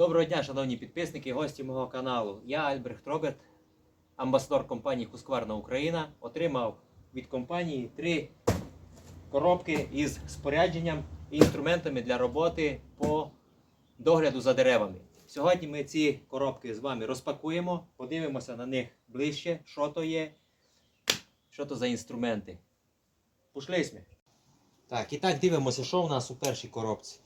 Доброго дня, шановні підписники, гості мого каналу. Я Альбрехт Роберт, амбасадор компанії Husqvarna Україна. Отримав від компанії три коробки із спорядженням і інструментами для роботи по догляду за деревами. Сьогодні ми ці коробки з вами розпакуємо, подивимося на них ближче, що то є, що то за інструменти. Пішли ми. Так, і так дивимося, що в нас у першій коробці.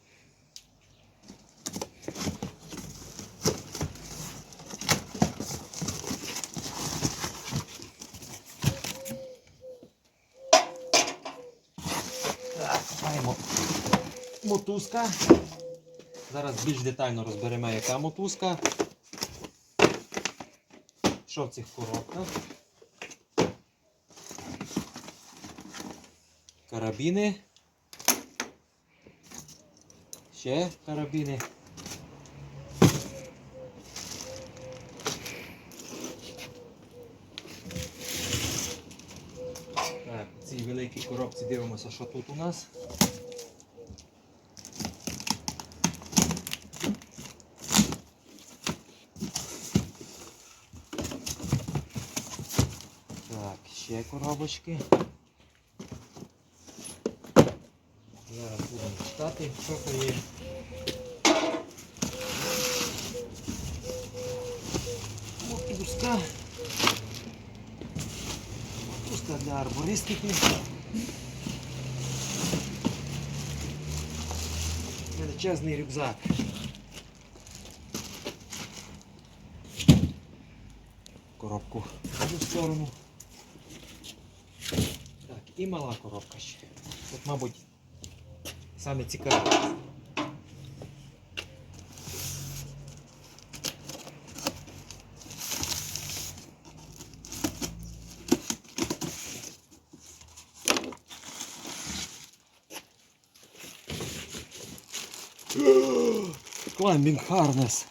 Мотузка. Зараз більш детально розберемо, яка мотузка. Що в цих коробках? Карабіни. Ще карабіни. Так, в цій великій коробці дивимося, що тут у нас. Так, ще коробочки. Зараз будемо читати, що то є. Мотузка. Мотузка для арбористики. Величезний рюкзак. Коробку в сторону. І мала коробка ще. Тут, мабуть, саме цікаве. Climbing harness.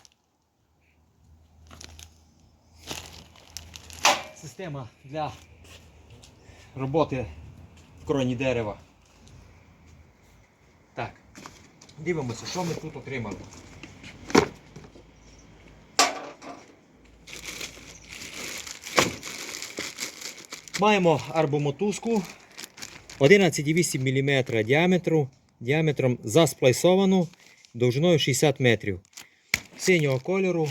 Система для роботи кроні дерева. Так, дивимося, що ми тут отримали. Маємо арбомотузку 11,8 мм діаметру, діаметром засплайсовану довжиною 60 метрів. Синього кольору.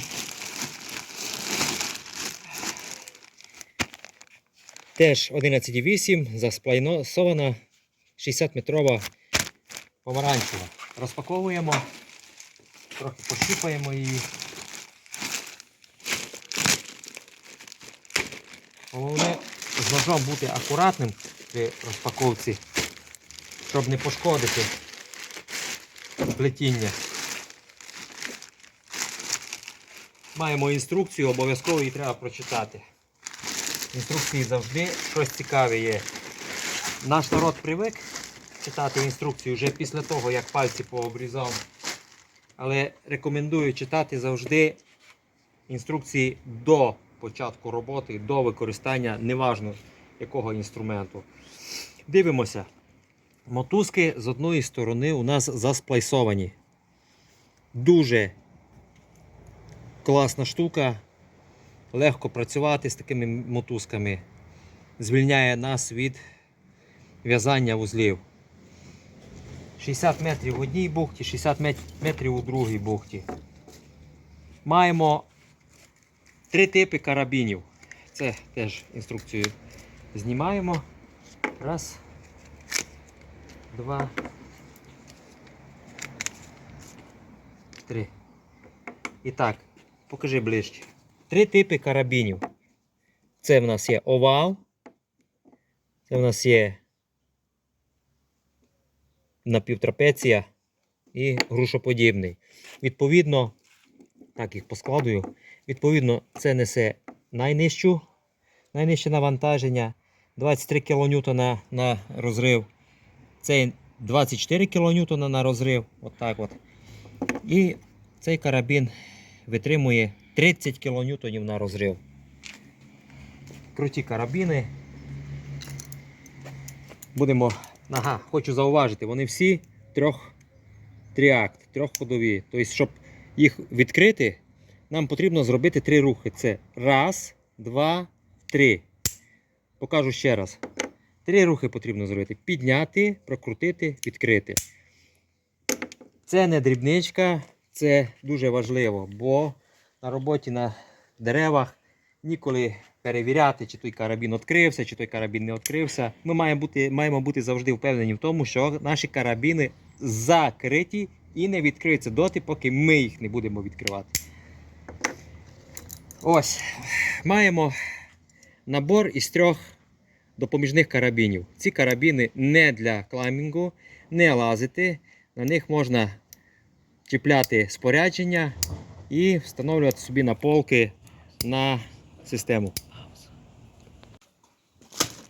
Теж 11,8 засплайсована 60-метрова помаранчева. Розпаковуємо, трохи пощупаємо її. Головне з ножом бути акуратним при розпаковці, щоб не пошкодити плетіння. Маємо інструкцію, обов'язково її треба прочитати. Інструкції завжди щось цікаве є. Наш народ привик читати інструкцію вже після того, як пальці пообрізав. Але рекомендую читати завжди інструкції до початку роботи, до використання, неважно якого інструменту. Дивимося. Мотузки з одної сторони у нас засплайсовані. Дуже класна штука. Легко працювати з такими мотузками. Звільняє нас від в'язання вузлів. 60 метрів в одній бухті, 60 метрів у другій бухті. Маємо три типи карабінів. Це теж інструкцію знімаємо. Раз. Два. Три. І так, покажи ближче. Три типи карабінів. Це в нас є овал. Це в нас є напівтрапеція і грушоподібний. Відповідно, так їх поскладую. Відповідно, це несе найнижчу, найнижче навантаження 23 кН на розрив. Цей 24 кН на розрив. От от. І цей карабін витримує 30 кН на розрив. Круті карабіни. Будемо. Ага, хочу зауважити, вони всі трьох тріакт, трьохходові. Тобто, щоб їх відкрити, нам потрібно зробити три рухи. Це раз, два, три. Покажу ще раз. Три рухи потрібно зробити: підняти, прокрутити, відкрити. Це не дрібничка, це дуже важливо, бо на роботі на деревах ніколи перевіряти, чи той карабін відкрився, чи той карабін не відкрився. Ми маємо бути, маємо бути завжди впевнені в тому, що наші карабіни закриті і не відкриються доти, поки ми їх не будемо відкривати. Ось, маємо набор із трьох допоміжних карабінів. Ці карабіни не для клаймінгу, не лазити. На них можна чіпляти спорядження і встановлювати собі на полки на систему.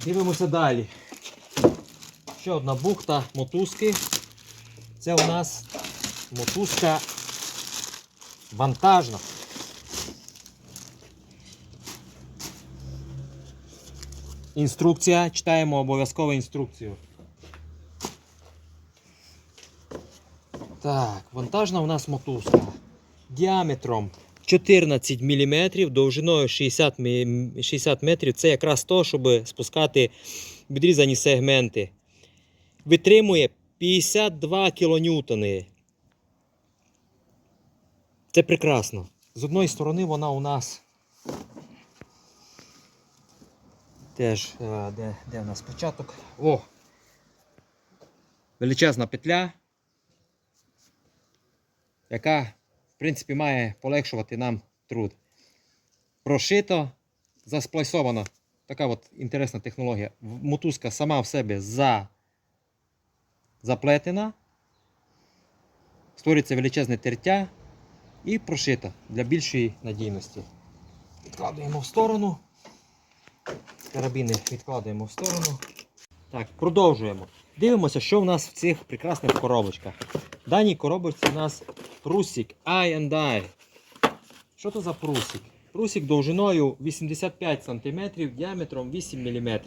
Дивимося далі. Ще одна бухта мотузки. Це у нас мотузка вантажна. Інструкція. Читаємо обов'язково інструкцію. Так, вантажна у нас мотузка. Діаметром 14 мм, довжиною 60, 60 метрів. Це якраз то, щоб спускати відрізані сегменти. Витримує 52 кН. Це прекрасно. З одної сторони вона у нас теж, е, де, де у нас початок? О! Величезна петля, яка, принципі, має полегшувати нам труд. Прошито, засплайсовано. Така от інтересна технологія. Мотузка сама в себе за... заплетена. Створюється величезне тертя і прошита для більшої надійності. Відкладуємо в сторону. Карабіни відкладаємо в сторону. Так, продовжуємо. Дивимося, що в нас в цих прекрасних коробочках. В даній коробочці у нас прусик I&I. Що це за прусик? Прусик довжиною 85 см, діаметром 8 мм.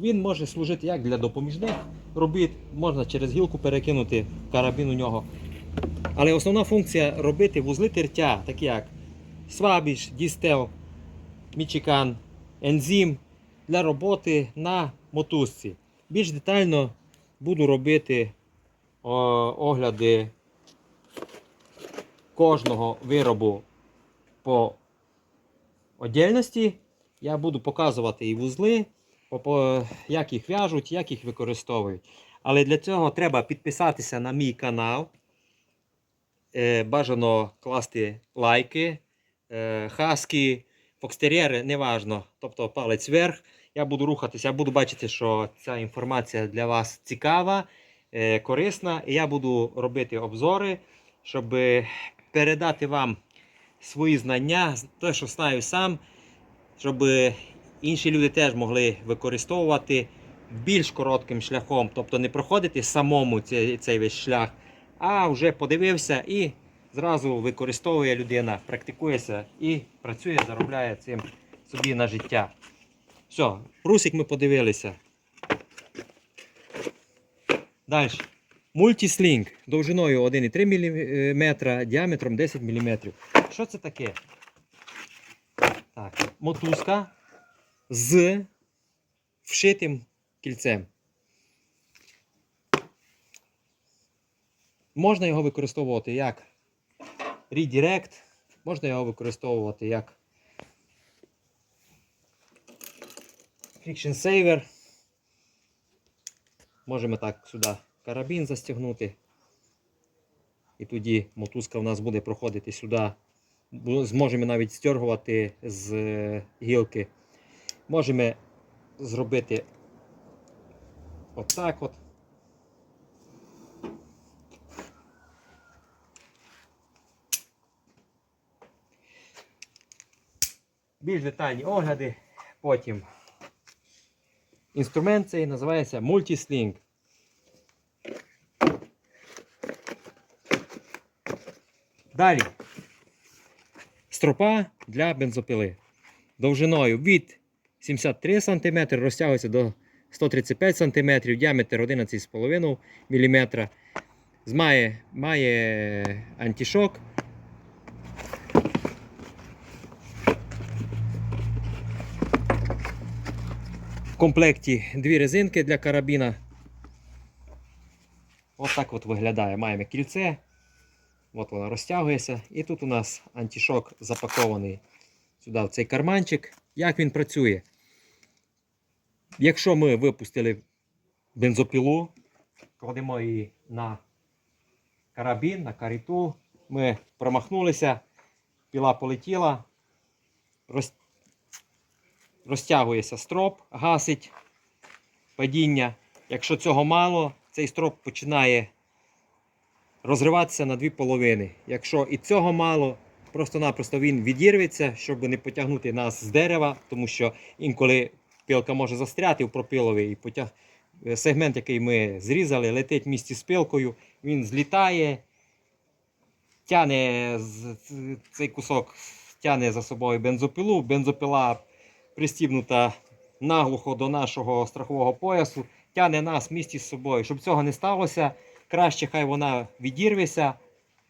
Він може служити як для допоміжних робіт, можна через гілку перекинути карабін у нього. Але основна функція робити вузли тертя, такі як свабіш, дістел, мічикан, ензим для роботи на мотузці. Більш детально буду робити огляди кожного виробу по отдельності. Я буду показувати і вузли, як їх в'яжуть, як їх використовують. Але для цього треба підписатися на мій канал. Е, Бажано класти лайки, е, хаски, фокстер'єри, неважно. Тобто палець вверх. Я буду рухатися, я буду бачити, що ця інформація для вас цікава, е, корисна. І я буду робити обзори, щоб передати вам свої знання, те, що знаю сам, щоб інші люди теж могли використовувати більш коротким шляхом, тобто не проходити самому цей, цей весь шлях, а вже подивився і зразу використовує людина, практикується і працює, заробляє цим собі на життя. Все, прусик ми подивилися. Далі. Мультіслінг довжиною 1,3 мм, діаметром 10 мм. Що це таке? Так, мотузка з вшитим кільцем. Можна його використовувати як редирект, можна його використовувати як Friction Saver. Можемо так сюди карабін застягнути. І тоді мотузка в нас буде проходити сюди. Зможемо навіть стягувати з е, гілки. Можемо зробити отак от. Більш детальні огляди потім. Інструмент цей називається Multislink. Далі. Стропа для бензопили. Довжиною від 73 см розтягується до 135 см, діаметр 11,5 мм. Має, має антишок комплекті дві резинки для карабіна. Ось так от виглядає. Маємо кільце. От воно розтягується. І тут у нас антишок запакований сюди в цей карманчик. Як він працює? Якщо ми випустили бензопілу, кладемо її на карабін, на каріту, ми промахнулися, піла полетіла, роз... розтягується строп, гасить падіння. Якщо цього мало, цей строп починає розриватися на дві половини. Якщо і цього мало, просто-напросто він відірветься, щоб не потягнути нас з дерева, тому що інколи пилка може застряти в пропилові і потяг... сегмент, який ми зрізали, летить в місті з пилкою, він злітає, тяне цей кусок тяне за собою бензопилу. Бензопила пристібнута наглухо до нашого страхового поясу, тяне нас в місті з собою. Щоб цього не сталося, краще хай вона відірветься,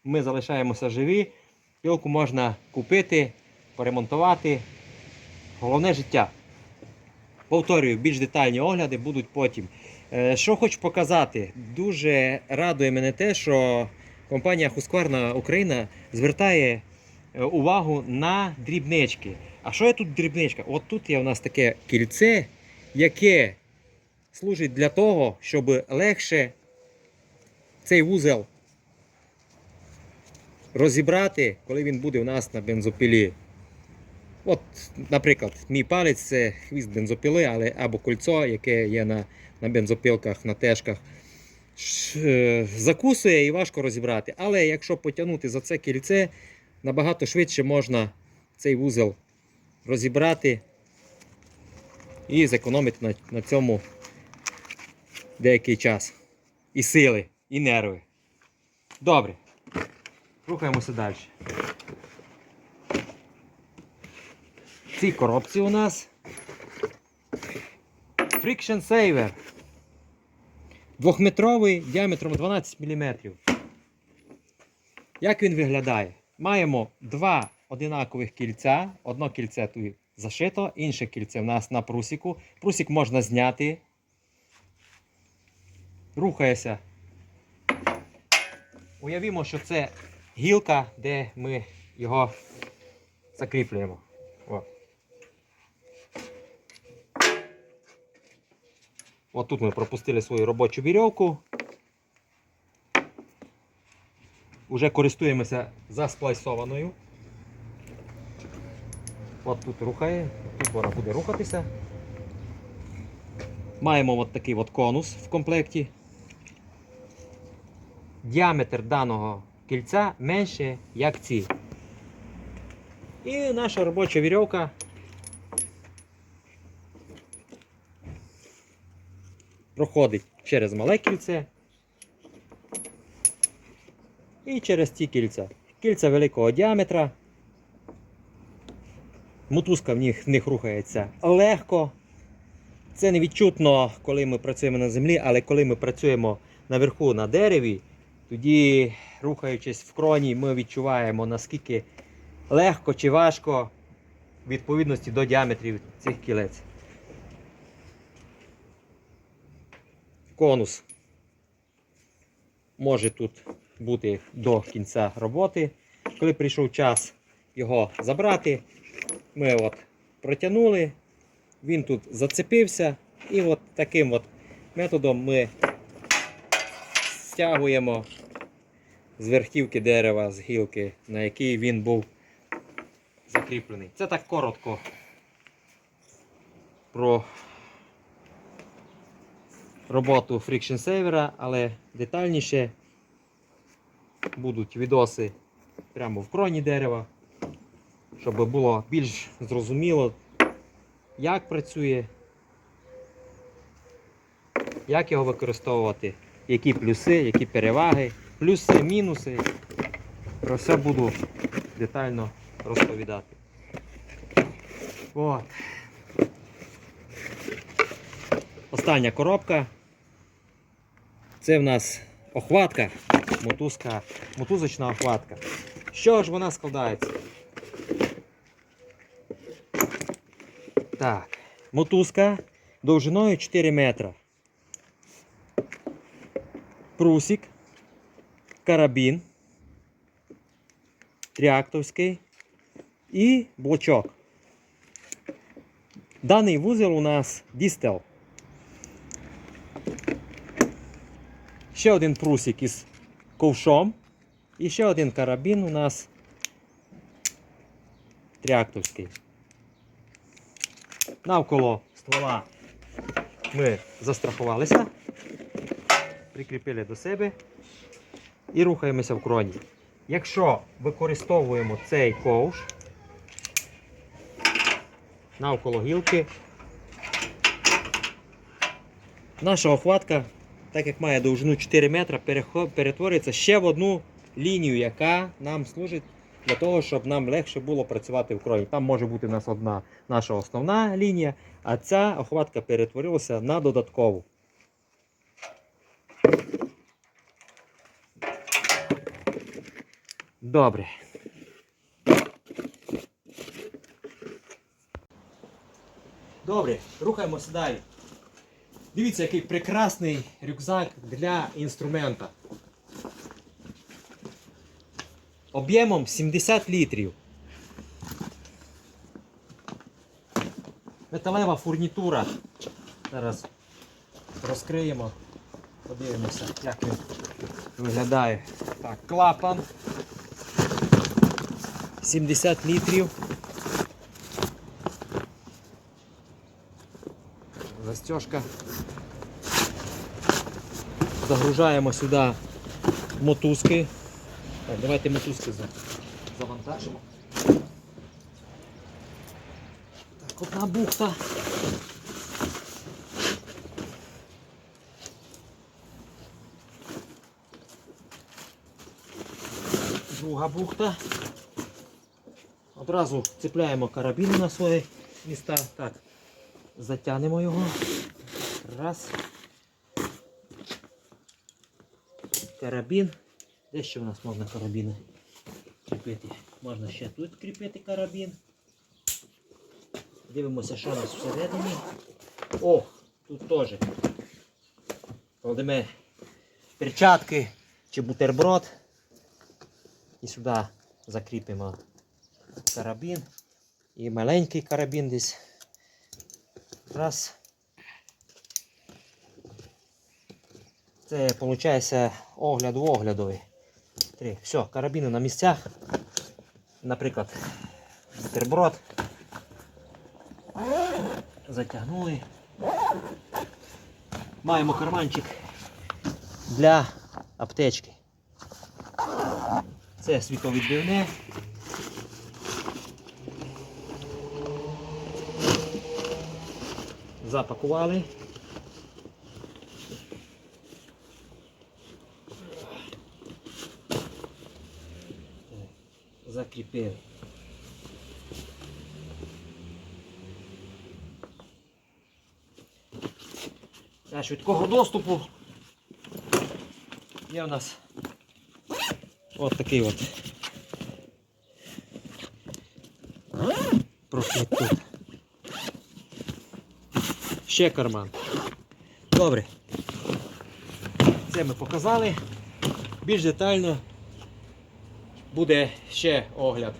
ми залишаємося живі. Пилку можна купити, поремонтувати. Головне життя. Повторюю, більш детальні огляди будуть потім. Е, Що хочу показати, дуже радує мене те, що компанія Husqvarna Україна звертає е, увагу на дрібнички. А що є тут дрібничка? От тут є у нас таке кільце, яке служить для того, щоб легше цей вузел розібрати, коли він буде у нас на бензопілі. От, наприклад, мій палець це хвіст бензопіли, але або кольцо, яке є на, на бензопілках, на тежках. Е, Закусує і важко розібрати. Але якщо потягнути за це кільце, набагато швидше можна цей вузел розібрати і зекономити на, на цьому деякий час. І сили, і нерви. Добре. Рухаємося далі. В цій коробці у нас Friction Saver. Двохметровий діаметром 12 мм. Як він виглядає? Маємо два одинакових кільця. Одно кільце тут зашито, інше кільце в нас на прусіку. Прусік можна зняти. Рухається. Уявімо, що це гілка, де ми його закріплюємо. О. Тут ми пропустили свою робочу вірьовку. Уже користуємося засплайсованою. От тут рухає, тут вона буде рухатися. Маємо от такий от конус в комплекті. Діаметр даного кільця менше, як ці. І наша робоча вірьовка проходить через мале кільце і через ці кільця. Кільця великого діаметра. Мотузка в них, в них рухається легко. Це не відчутно, коли ми працюємо на землі, але коли ми працюємо наверху на дереві, тоді, рухаючись в кроні, ми відчуваємо наскільки легко чи важко в відповідності до діаметрів цих кілець. Конус може тут бути до кінця роботи. Коли прийшов час його забрати, ми от протягнули, він тут зацепився, і от таким от методом ми стягуємо з верхівки дерева, з гілки, на якій він був закріплений. Це так коротко про роботу Friction Saver, але детальніше будуть відоси прямо в кроні дерева, щоб було більш зрозуміло, як працює, як його використовувати, які плюси, які переваги, плюси, мінуси. Про все буду детально розповідати. От. Остання коробка. Це в нас охватка, мотузка, мотузочна охватка. Що ж вона складається? Так, мотузка довжиною 4 метра. Прусик, карабін, тріактовський і блочок. Даний вузол у нас дістел. Ще один прусик із ковшом. І ще один карабін у нас тріактовський. Навколо ствола ми застрахувалися, прикріпили до себе і рухаємося в кроні. Якщо використовуємо цей ковш навколо гілки, наша охватка, так як має довжину 4 метра, перетворюється ще в одну лінію, яка нам служить для того, щоб нам легше було працювати в кроні. Там може бути у нас одна наша основна лінія, а ця охватка перетворилася на додаткову. Добре. Добре, рухаємося далі. Дивіться, який прекрасний рюкзак для інструмента. Об'ємом 70 літрів. Металева фурнітура. Зараз розкриємо, подивимося, як він виглядає. Так, клапан. 70 літрів. Застежка. Загружаємо сюди мотузки. Так, давайте мотузки за- завантажимо. Так, одна бухта. Друга бухта. Одразу цепляємо карабін на свої міста. Так, затягнемо його. Раз. Карабін. Де ще в нас можна карабіни кріпити? Можна ще тут кріпити карабін. Дивимося, що у нас всередині. О, тут теж. Кладемо перчатки чи бутерброд. І сюди закріпимо карабін. І маленький карабін десь. Раз. Це виходить огляд в оглядовий. Три. Все, карабіни на місцях. Наприклад, бутерброд. Затягнули. Маємо карманчик для аптечки. Це світовідбивне. Запакували. Закріпили. Для швидкого доступу є у нас от такий от тут. Ще карман. Добре. Це ми показали. Більш детально буде ще огляд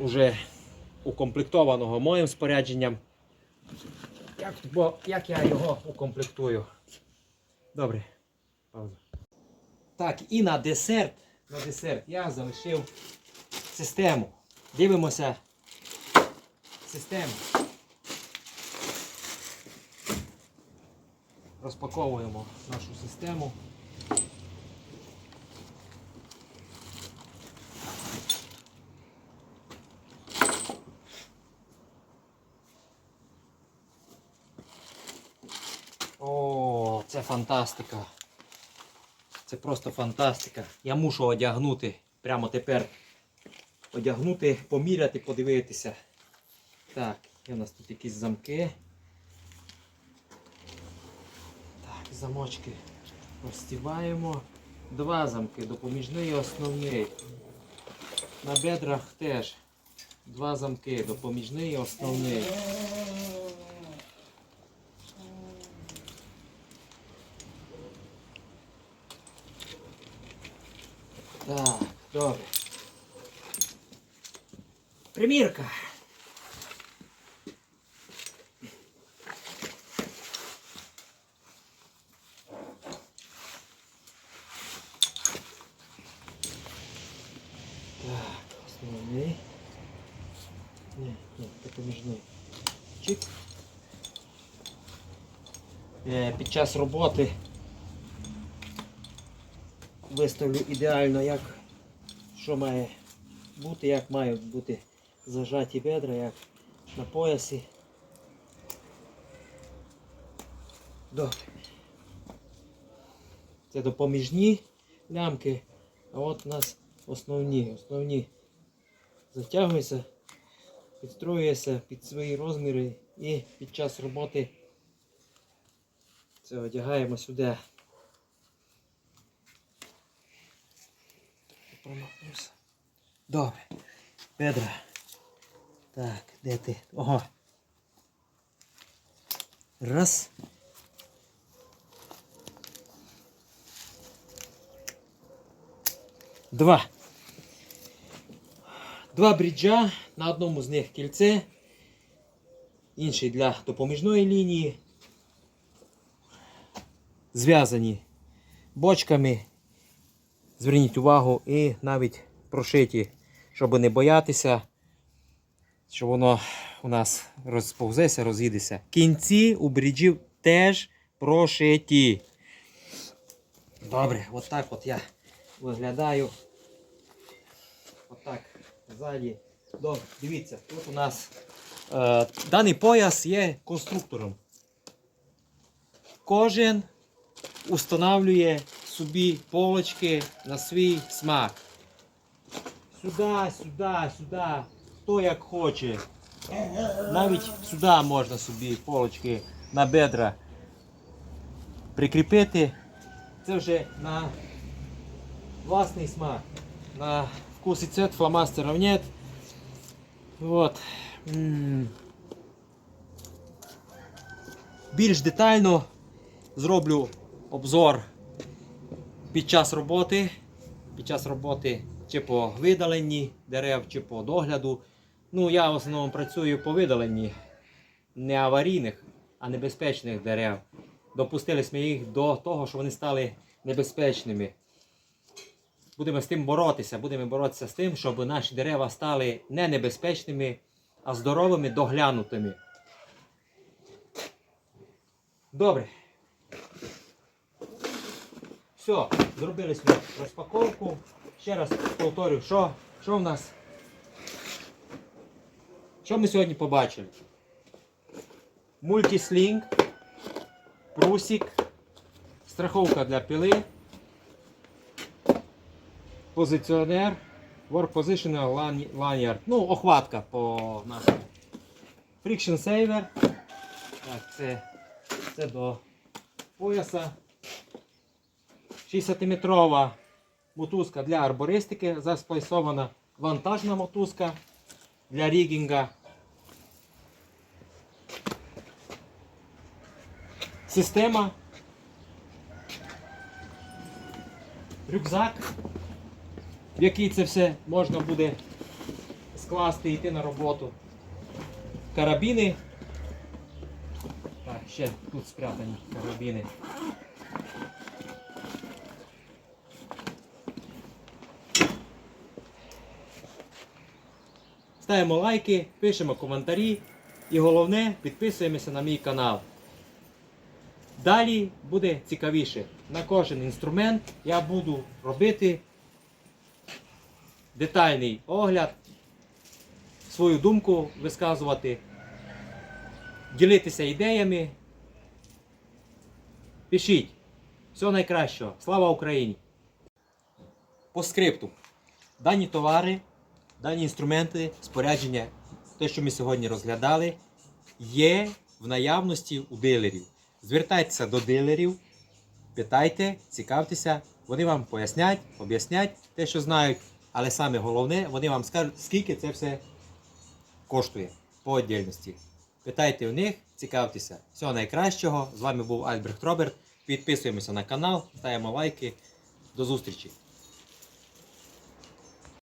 уже укомплектованого моїм спорядженням. Як, бо, як я його укомплектую. Добре. Пауза. Так, і на десерт, на десерт я залишив систему. Дивимося систему. Розпаковуємо нашу систему. О, це фантастика. Це просто фантастика. Я мушу одягнути. Прямо тепер одягнути, поміряти, подивитися. Так, є у нас тут якісь замки. Так, замочки розстібаємо. Два замки, допоміжний і основний. На бедрах теж два замки, допоміжний і основний. Добре. Примірка. Так. Ні, ні, допоміжний. Чик. Е, Під час роботи виставлю ідеально, як що має бути, як мають бути зажаті бедра, як на поясі. Добре. Це допоміжні лямки, а от у нас основні. Основні затягуються, підстроюється під свої розміри і під час роботи це одягаємо сюди. Промахнувся. Добре. Бедра. Так, де ти? Ого. Раз. Два. Два бріджа. На одному з них кільце. Інший для допоміжної лінії. Зв'язані бочками. Зверніть увагу і навіть прошиті, щоб не боятися, що воно у нас розповзеться, роз'їдеться. Кінці у бріджів теж прошиті. Добре, от так от я виглядаю. Отак. Ззаді. Добре, дивіться, тут у нас е, даний пояс є конструктором. Кожен устанавлює собі полочки на свій смак. Сюди, сюди, сюди. Хто як хоче. Навіть сюди можна собі полочки на бедра прикріпити. Це вже на власний смак. На вкус і цвет фломастерів нет. Вот. М. Більш детально зроблю обзор під час роботи. Під час роботи чи по видаленні дерев, чи по догляду. Ну, я в основному працюю по видаленні не аварійних, а небезпечних дерев. Допустились ми їх до того, що вони стали небезпечними. Будемо з тим боротися. Будемо боротися з тим, щоб наші дерева стали не небезпечними, а здоровими, доглянутими. Добре. Все, зробили розпаковку. Ще раз повторю, що, що в нас? Що ми сьогодні побачили? Мультислінг, прусик, страховка для пили, позиціонер, Work Positional Lany- Lanyard. Ну, охватка по нашому. Friction Saver. Так, це, це до пояса. 60-метрова мотузка для арбористики, засплайсована вантажна мотузка для рігінга. Система. Рюкзак, в який це все можна буде скласти і йти на роботу. Карабіни. Так, ще тут спрятані карабіни. Ставимо лайки, пишемо коментарі і головне підписуємося на мій канал. Далі буде цікавіше. На кожен інструмент я буду робити детальний огляд, свою думку висказувати, ділитися ідеями. Пишіть. Всього найкращого. Слава Україні! По скрипту. Дані товари, дані інструменти, спорядження, те, що ми сьогодні розглядали, є в наявності у дилерів. Звертайтеся до дилерів, питайте, цікавтеся, вони вам пояснять, об'яснять те, що знають, але саме головне, вони вам скажуть, скільки це все коштує по отдільності. Питайте у них, цікавтеся. Всього найкращого. З вами був Альбрехт Роберт. Підписуємося на канал, ставимо лайки. До зустрічі!